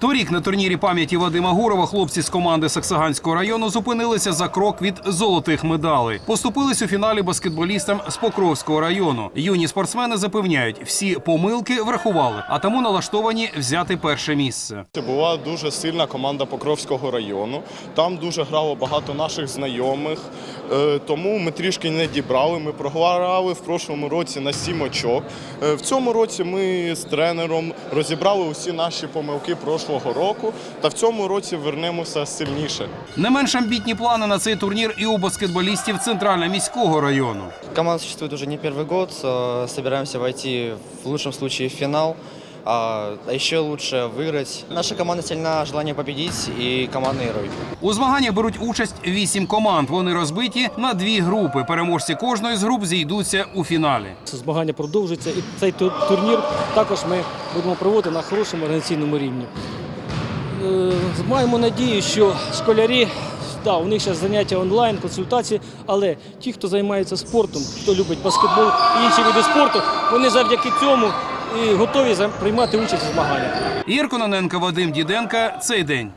Торік на турнірі пам'яті Вадима Гурова хлопці з команди Саксаганського району зупинилися за крок від золотих медалей. Поступились у фіналі баскетболістам з Покровського району. Юні спортсмени запевняють, всі помилки врахували, а тому налаштовані взяти перше місце. Це була дуже сильна команда Покровського району. Там дуже грало багато наших знайомих. Е, Тому ми трішки не дібрали. Ми програли в прошлому році на сім очок. Е, В цьому році ми з тренером розібрали усі наші помилки прошлого року. Та в цьому році вернемося сильніше. Не менш амбітні плани на цей турнір і у баскетболістів центрально-міського району. Команда существует уже не первый год. э, Собираемся войти в лучшем случае в финал. А а еще лучше выиграть. Наша команда сильна желание победить и командный герой. У змаганнях беруть участь вісім команд. Вони розбиті на дві групи. Переможці кожної з груп зійдуться у фіналі. Змагання продовжуються, і цей ту- турнір також ми будемо проводити на хорошому організаційному рівні. Е, Маємо надію, що школярі, да, у них зараз заняття онлайн, консультації, але ті, хто займається спортом, хто любить баскетбол і інші види спорту, вони завдяки цьому і готові приймати участь у змаганнях. Ірко Ноненко, Вадим Діденка. Цей день.